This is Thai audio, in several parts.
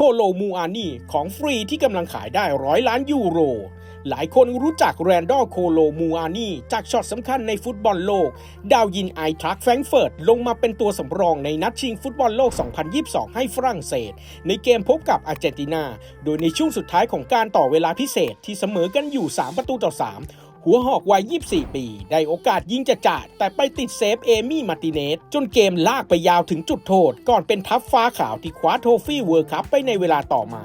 โคโลมูอานีของฟรีที่กำลังขายได้ร้อยล้านยูโร หลายคนรู้จักแรนดอลโคโลมูอานีจากช็อตสำคัญในฟุตบอลโลก ดาวยิงไอทรัคแฟงเฟิร์ตลงมาเป็นตัวสำรองในนัดชิงฟุตบอลโลก 2022 ให้ฝรั่งเศส ในเกมพบกับอาร์เจนตินา โดยในช่วงสุดท้ายของการต่อเวลาพิเศษที่เสมอกันอยู่ 3 ประตูต่อ 3 หัวหอกวัย 24 ปี ได้โอกาสยิงจะจ่าแต่ไปติดเซฟเอมี่มาร์ติเนส จนเกมลากไปยาวถึงจุดโทษ ก่อนเป็นทัพฟ้าขาวที่คว้าโทฟี่เวิร์คัพไปในเวลาต่อมา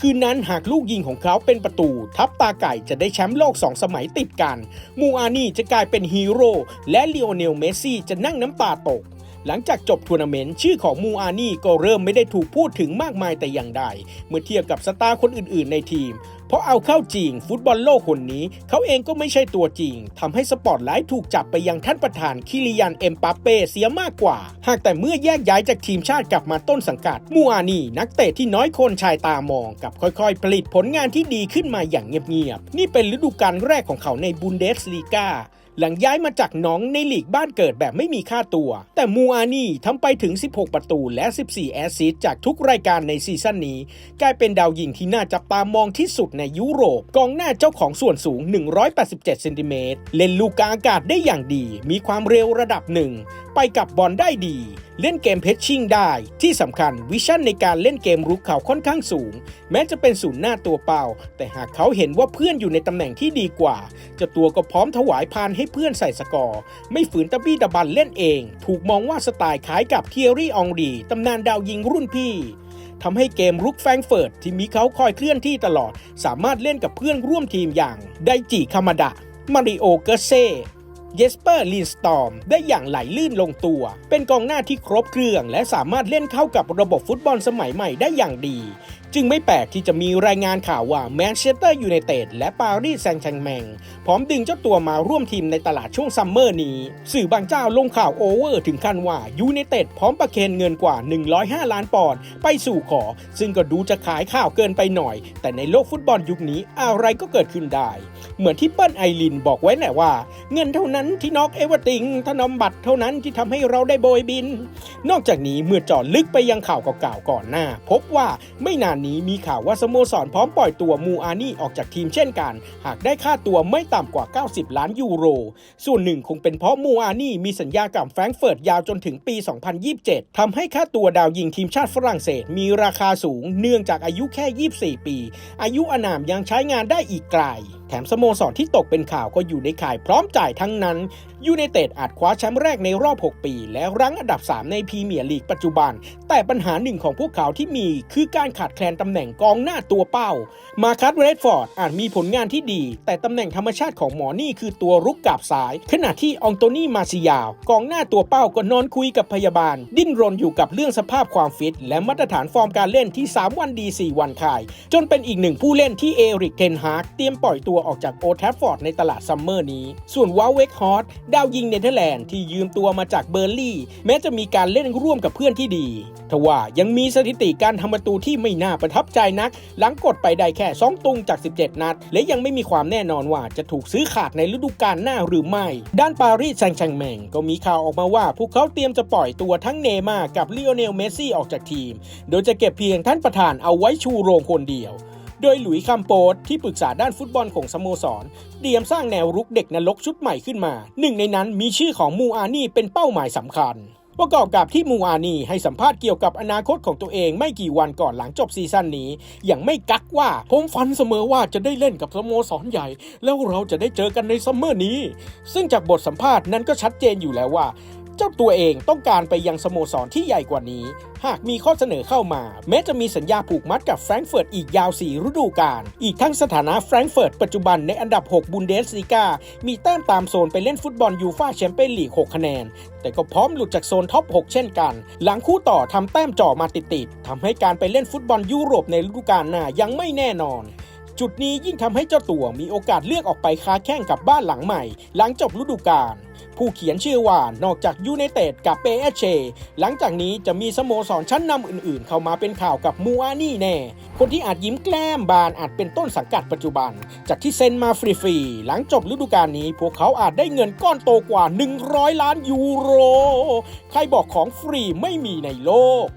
คืนนั้นหากลูกยิงของเขาเป็นประตู ทัพตาไก่จะได้แชมป์โลก 2 สมัยติดกัน มูอานี่จะกลายเป็นฮีโร่และลีโอเนลเมสซี่จะนั่งน้ำตาตกหลังจากจบทัวร์นาเมนต์ชื่อของมูอานี่ก็เริ่มไม่ได้ถูกพูดถึงมากมายแต่อย่างใด เมื่อเทียบกับสตาร์คนอื่นๆในทีมเพราะเอาเข้าจริง ฟุตบอลโลกคนนี้ เขาเองก็ไม่ใช่ตัวจริงทำให้สปอตไลท์ถูกจับไปยังท่านประธานคิริยันเอ็มปาเป้เสียมากกว่า หากแต่เมื่อแยกย้ายจากทีมชาติกลับมาต้นสังกัดมูอานีนักเตะที่น้อยคนชายตามอง กับค่อยๆ ผลิตผลงานที่ดีขึ้นมาอย่างเงียบๆนี่เป็นฤดูกาลแรกของเขาในบุนเดสลีกาหลังย้ายมาจากน้องในหลีกบ้านเกิดแบบไม่มีค่าตัว แต่มูอานีทำไปถึง 16 ประตูและ 14 แอสซิสจากทุกรายการในซีซั่นนี้ กลายเป็นดาวยิงที่น่าจับตามองที่สุดในยุโรป กองหน้าเจ้าของส่วนสูง 187เซนติเมตรเล่นลูกกลางอากาศได้อย่างดี มีความเร็วระดับหนึ่ง ไปกับบอลได้ดี เล่นเกมเพชชิ่งได้ ที่สำคัญวิชั่นในการเล่นเกมรุกเขาค่อนข้างสูง แม้จะเป็นศูนย์หน้าตัวเปล่า แต่หากเขาเห็นว่าเพื่อนอยู่ในตำแหน่งที่ดีกว่าเจ้าตัวก็พร้อมถวายพานให้เพื่อนใส่สกอร์ ไม่ฝืนตะบี้ตะบันเล่นเอง ถูกมองว่าสไตล์คล้ายกับเทียรี่อองรีตำนานดาวยิงรุ่นพี่ ทำให้เกมรุกแฟงเฟิร์ตที่มีเขาคอยเคลื่อนที่ตลอด สามารถเล่นกับเพื่อนร่วมทีมอย่างไดจิคามาดะ มาริโอเกเซเยสเปอร์ลินสตอมได้อย่างไหลลื่นลงตัว เป็นกองหน้าที่ครบเครื่อง และสามารถเล่นเข้ากับระบบฟุตบอลสมัยใหม่ได้อย่างดี จึงไม่แปลกที่จะมีรายงานข่าวว่าแมนเชสเตอร์ยูไนเต็ดและปารีสแซงต์แชร์แมงพร้อมดึงเจ้าตัวมาร่วมทีมในตลาดช่วงซัมเมอร์นี้ สื่อบางเจ้าลงข่าวโอเวอร์ถึงขั้นว่ายูไนเต็ดพร้อมประเคนเงินกว่า 105 ล้านปอนด์ไปสู่ขอ ซึ่งก็ดูจะขายข่าวเกินไปหน่อย แต่ในโลกฟุตบอลยุคนี้อะไรก็เกิดขึ้นได้ เหมือนที่เปิ้ลไอรินบอกไว้แหละว่า เงินเท่านั้นที่น็อกเอเวอร์ติงถนอมบัตรเท่านั้นที่ทำให้เราได้โบยบิน นอกจากนี้เมื่อจาะลึกไปยังข่าวเก่าๆก่อนหน้า พบว่าไม่นานนี้มีข่าวว่าสโมสรพร้อมปล่อยตัวมูอานี่ออกจากทีมเช่นกัน หากได้ค่าตัวไม่ต่ำกว่า 90 ล้านยูโร ส่วนหนึ่งคงเป็นเพราะมูอานี่มีสัญญากับแฟรงก์เฟิร์ตยาวจนถึงปี 2027ทำให้ค่าตัวดาวยิงทีมชาติฝรั่งเศสมีราคาสูง เนื่องจากอายุแค่ 24 ปี อายุอานามยังใช้งานได้อีกไกลแถมสโมสรที่ตกเป็นข่าวก็อยู่ในข่ายพร้อมจ่ายทั้งนั้นยูไนเต็ดอาจคว้าแชมป์แรกในรอบ 6 ปี และรั้งอันดับ 3 ในพรีเมียร์ลีกปัจจุบัน แต่ปัญหาหนึ่งของพวกเขาที่มีคือการขาดแคลนตำแหน่งกองหน้าตัวเป้า มาคัสเรดฟอร์ดอาจมีผลงานที่ดี แต่ตำแหน่งธรรมชาติของหมอนี่คือตัวรุกกาบซ้าย ขณะที่อองโตนี่มาซิยาว กองหน้าตัวเป้าก็นอนคุยกับพยาบาล ดิ้นรนอยู่กับเรื่องสภาพความฟิต และมาตรฐานฟอร์มการเล่นที่ 3 วันดี 4 วันคาย จนเป็นอีกหนึ่งผู้เล่นที่เอริกเทนฮาร์กเตรียมปล่อยตัววออกจากโอทัฟฟอร์ดในตลาดซัมเมอร์นี้ ส่วนวาเวกฮอตดาวยิงเนเธอร์แลนด์ที่ยืมตัวมาจากเบอร์ลี่ แม้จะมีการเล่นร่วมกับเพื่อนที่ดี ทว่ายังมีสถิติการทำประตูที่ไม่น่าประทับใจนัก หลังกดไปได้แค่ 2 ตุงจาก 17 นัด และยังไม่มีความแน่นอนว่าจะถูกซื้อขาดในฤดูกาลหน้าหรือไม่ ด้านปารีสแซงต์แชร์แมงก็มีข่าวออกมาว่าพวกเขาเตรียมจะปล่อยตัวทั้งเนมากับลีโอเนลเมสซี่ออกจากทีม โดยจะเก็บเพียงท่านประธานเอาไว้ชูโรงคนเดียว โดยหลุยส์คัมโปสที่ปรึกษาด้านฟุตบอลของสโมสรเตรียมสร้างแนวรุกเด็กนรกชุดใหม่ขึ้นมา หนึ่งในนั้นมีชื่อของมูอานี่เป็นเป้าหมายสำคัญประกอบกับที่มูอานีให้สัมภาษณ์เกี่ยวกับอนาคตของตัวเองไม่กี่วันก่อนหลังจบซีซั่นนี้ อย่างไม่กักว่า ผมฝันเสมอว่าจะได้เล่นกับสโมสรใหญ่ แล้วเราจะได้เจอกันในซัมเมอร์นี้ ซึ่งจากบทสัมภาษณ์นั้นก็ชัดเจนอยู่แล้วว่า เจ้าตัวเองต้องการไปยังสโมสรที่ใหญ่กว่านี้ หากมีข้อเสนอเข้ามา แม้จะมีสัญญาผูกมัดกับแฟรงก์เฟิร์ตอีกยาว 4 ฤดูกาลอีกทั้งสถานะแฟรงก์เฟิร์ตปัจจุบันในอันดับ 6 บุนเดสลีกา มีแต้มตามโซนไปเล่นฟุตบอลยูฟ่าแชมเปี้ยนลีก 6 คะแนน แต่ก็พร้อมหลุดจากโซนท็อป 6 เช่นกัน หลังคู่ต่อทำแต้มจ่อมาติดๆทำให้การไปเล่นฟุตบอลยุโรปในฤดูกาลหน้ายังไม่แน่นอน จุดนี้ยิ่งทำให้เจ้าตัวมีโอกาสเลือกออกไปค้าแข่งกับบ้านหลังใหม่ หลังจบฤดูกาลผู้เขียนเชื่อว่านอกจากยูไนเต็ดกับเปเอเชหลังจากนี้จะมีสโมสรชั้นนำอื่นๆ เข้ามาเป็นข่าวกับมูอานี่แน่ คนที่อาจยิ้มแกล้มบานอาจเป็นต้นสังกัดปัจจุบัน จากที่เซ็นมาฟรีๆหลังจบฤดูกาลนี้ พวกเขาอาจได้เงินก้อนโตกว่า 100 ล้านยูโร ใครบอกของฟรีไม่มีในโลก